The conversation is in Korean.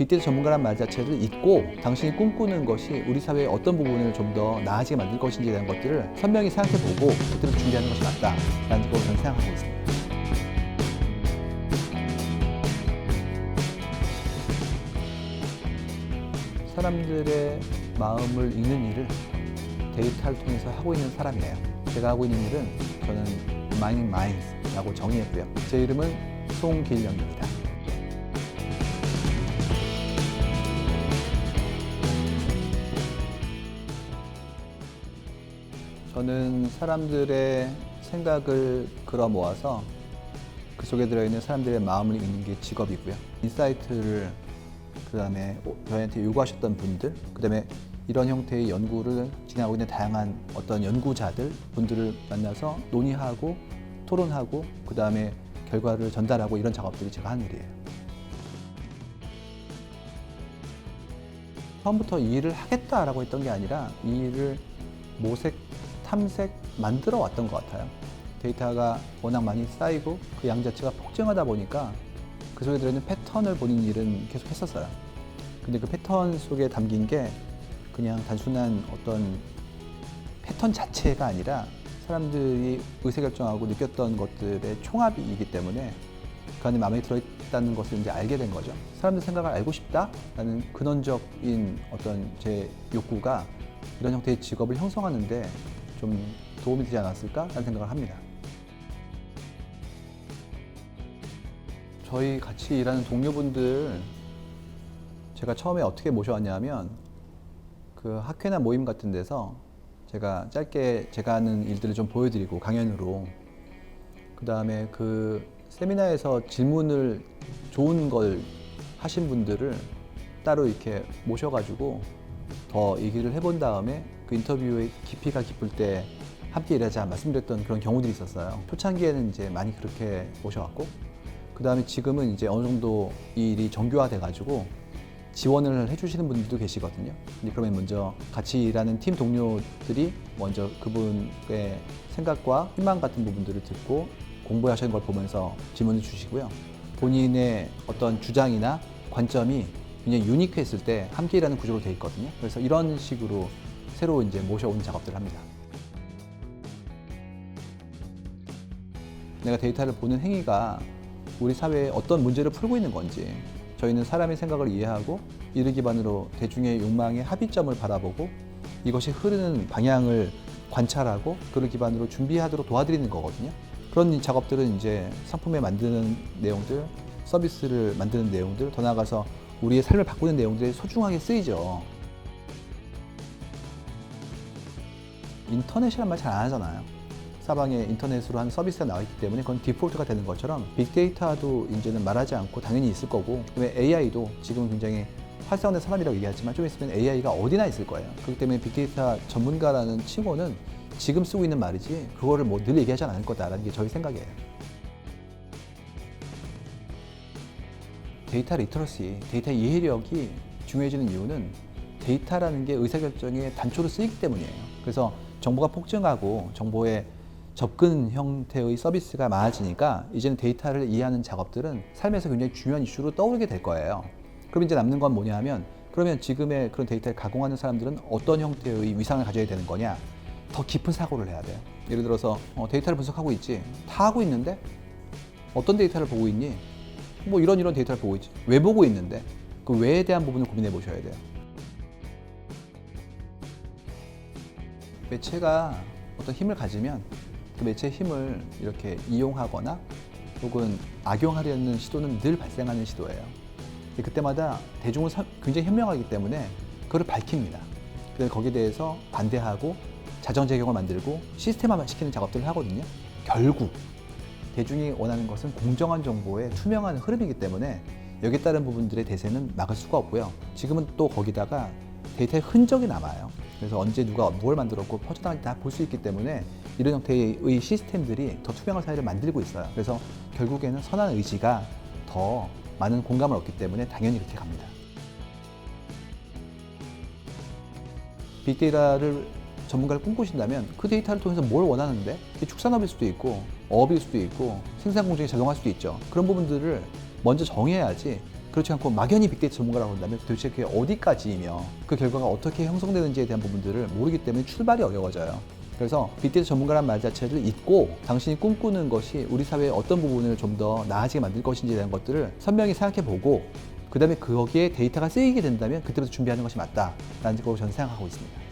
빅데이터 전문가란 말 자체를 잊고 당신이 꿈꾸는 것이 우리 사회의 어떤 부분을 좀 더 나아지게 만들 것인지에 대한 것들을 선명히 생각해보고 그들을 준비하는 것이 맞다라는 걸 저는 생각하고 있습니다. 사람들의 마음을 읽는 일을 데이터를 통해서 하고 있는 사람이에요. 제가 하고 있는 일은 저는 Mining Minds라고 정의했고요. 제 이름은 송길영입니다. 저는 사람들의 생각을 끌어 모아서 그 속에 들어있는 사람들의 마음을 읽는 게 직업이고요. 인사이트를 그 다음에 저희한테 요구하셨던 분들, 그 다음에 이런 형태의 연구를 진행하고 있는 다양한 어떤 연구자들 분들을 만나서 논의하고 토론하고 그 다음에 결과를 전달하고 이런 작업들이 제가 하는 일이에요. 처음부터 이 일을 하겠다라고 했던 게 아니라 이 일을 모색, 탐색, 만들어 왔던 것 같아요. 데이터가 워낙 많이 쌓이고 그 양 자체가 폭증하다 보니까 그 속에 들어있는 패턴을 보는 일은 계속 했었어요. 근데 그 패턴 속에 담긴 게 그냥 단순한 어떤 패턴 자체가 아니라 사람들이 의사결정하고 느꼈던 것들의 총합이기 때문에 그 안에 마음에 들어있다는 것을 이제 알게 된 거죠. 사람들 생각을 알고 싶다라는 근원적인 어떤 제 욕구가 이런 형태의 직업을 형성하는데 좀 도움이 되지 않았을까 라는 생각을 합니다. 저희 같이 일하는 동료분들 제가 처음에 어떻게 모셔왔냐면 그 학회나 모임 같은 데서 제가 짧게 제가 하는 일들을 좀 보여드리고 강연으로 그 다음에 그 세미나에서 질문을 좋은 걸 하신 분들을 따로 이렇게 모셔가지고 더 얘기를 해본 다음에 그 인터뷰의 깊이가 깊을 때 함께 일하자 말씀드렸던 그런 경우들이 있었어요. 초창기에는 이제 많이 그렇게 모셔왔고 그 다음에 지금은 이제 어느 정도 이 일이 정교화돼 가지고 지원을 해주시는 분들도 계시거든요. 근데 그러면 먼저 같이 일하는 팀 동료들이 먼저 그분의 생각과 희망 같은 부분들을 듣고 공부하시는 걸 보면서 질문을 주시고요. 본인의 어떤 주장이나 관점이 굉장히 유니크했을 때 함께 일하는 구조로 되어 있거든요. 그래서 이런 식으로 새로 이제 모셔오는 작업들을 합니다. 내가 데이터를 보는 행위가 우리 사회에 어떤 문제를 풀고 있는 건지 저희는 사람의 생각을 이해하고 이를 기반으로 대중의 욕망의 합의점을 바라보고 이것이 흐르는 방향을 관찰하고 그를 기반으로 준비하도록 도와드리는 거거든요. 그런 작업들은 이제 상품에 만드는 내용들, 서비스를 만드는 내용들, 더 나아가서 우리의 삶을 바꾸는 내용들이 소중하게 쓰이죠. 인터넷이란 말 잘 안 하잖아요. 사방에 인터넷으로 한 서비스가 나와 있기 때문에 그건 디폴트가 되는 것처럼 빅데이터도 이제는 말하지 않고 당연히 있을 거고 그다음에 AI도 지금 굉장히 활성화된 사람이라고 얘기하지만 좀 있으면 AI가 어디나 있을 거예요. 그렇기 때문에 빅데이터 전문가라는 칭호는 지금 쓰고 있는 말이지 그거를 뭐 늘 얘기하지 않을 거다라는 게 저희 생각이에요. 데이터 리터러시, 데이터 이해력이 중요해지는 이유는 데이터라는 게 의사결정의 단초로 쓰이기 때문이에요. 그래서 정보가 폭증하고 정보의 접근 형태의 서비스가 많아지니까 이제는 데이터를 이해하는 작업들은 삶에서 굉장히 중요한 이슈로 떠오르게 될 거예요. 그럼 이제 남는 건 뭐냐 하면 그러면 지금의 그런 데이터를 가공하는 사람들은 어떤 형태의 위상을 가져야 되는 거냐? 더 깊은 사고를 해야 돼요. 예를 들어서 어, 데이터를 분석하고 있지. 다 하고 있는데 어떤 데이터를 보고 있니? 뭐 이런 이런 데이터를 보고 있지. 왜 보고 있는데? 그 왜에 대한 부분을 고민해 보셔야 돼요. 매체가 어떤 힘을 가지면 그 매체의 힘을 이렇게 이용하거나 혹은 악용하려는 시도는 늘 발생하는 시도예요. 그때마다 대중은 사- 굉장히 현명하기 때문에 그걸 밝힙니다. 그래서 거기에 대해서 반대하고 자정제경을 만들고 시스템화만 시키는 작업들을 하거든요. 결국 대중이 원하는 것은 공정한 정보의 투명한 흐름이기 때문에 여기에 따른 부분들의 대세는 막을 수가 없고요. 지금은 또 거기다가 데이터의 흔적이 남아요. 그래서 언제 누가 뭘 만들었고 퍼져나갈지 다 볼 수 있기 때문에 이런 형태의 시스템들이 더 투명한 사회를 만들고 있어요. 그래서 결국에는 선한 의지가 더 많은 공감을 얻기 때문에 당연히 그렇게 갑니다. 빅데이터를 전문가를 꿈꾸신다면 그 데이터를 통해서 뭘 원하는데 그게 축산업일 수도 있고 어업일 수도 있고 생산 공정에 적용할 수도 있죠. 그런 부분들을 먼저 정해야지 그렇지 않고 막연히 빅데이터 전문가라고 한다면 도대체 그게 어디까지이며 그 결과가 어떻게 형성되는지에 대한 부분들을 모르기 때문에 출발이 어려워져요. 그래서 빅데이터 전문가란 말 자체를 잊고 당신이 꿈꾸는 것이 우리 사회의 어떤 부분을 좀 더 나아지게 만들 것인지에 대한 것들을 선명히 생각해 보고 그 다음에 거기에 데이터가 쓰이게 된다면 그때부터 준비하는 것이 맞다라는 걸로 저는 생각하고 있습니다.